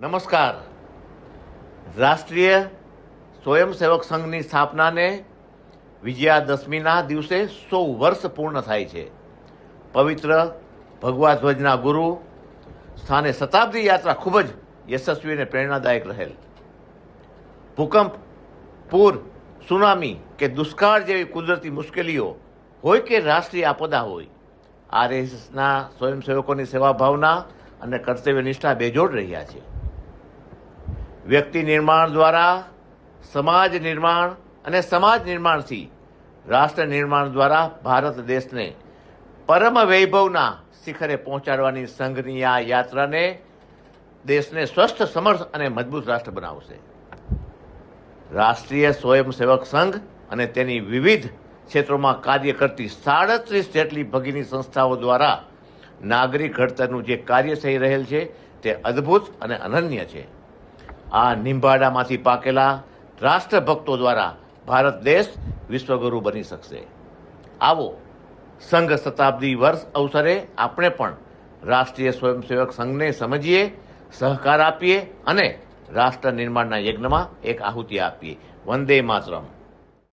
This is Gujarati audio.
નમસ્કાર. રાષ્ટ્રીય સ્વયંસેવક સંઘની સ્થાપનાને વિજયાદશમીના દિવસે સો વર્ષ પૂર્ણ થાય છે. પવિત્ર ભગવા ધ્વજના ગુરુ સ્થાને શતાબ્દી યાત્રા ખૂબ જ યશસ્વી અને પ્રેરણાદાયક રહેલ. ભૂકંપ, પૂર, સુનામી કે દુષ્કાળ જેવી કુદરતી મુશ્કેલીઓ હોય કે રાષ્ટ્રીય આપદા હોય આરએસએસના સ્વયંસેવકોની સેવા ભાવના અને કર્તવ્ય નિષ્ઠા બેજોડ રહ્યા છે. વ્યક્તિ નિર્માણ દ્વારા, સમાજ નિર્માણ અને સમાજ નિર્માણથી રાષ્ટ્ર નિર્માણ દ્વારા ભારત દેશને પરમ વૈભવના શિખરે પહોંચાડવાની સંઘની આ યાત્રાને દેશને સ્વસ્થ, સમર્થ અને મજબૂત રાષ્ટ્ર બનાવશે. રાષ્ટ્રીય સ્વયંસેવક સંઘ અને તેની વિવિધ ક્ષેત્રોમાં કાર્ય કરતી સાડત્રીસ જેટલી ભગીની સંસ્થાઓ દ્વારા નાગરિક ઘડતરનું જે કાર્ય થઈ રહેલ છે તે અદ્ભુત અને અનન્ય છે. આ નિંબાડામાંથી પાકેલા રાષ્ટ્રભક્તો દ્વારા ભારત દેશ વિશ્વગુરુ બની શકશે. આવો, સંઘ શતાબ્દી વર્ષ અવસરે આપણે પણ રાષ્ટ્રીય સ્વયંસેવક સંઘને સમજીએ, સહકાર આપીએ અને રાષ્ટ્ર નિર્માણના યજ્ઞમાં એક આહુતિ આપીએ. વંદે માતરમ.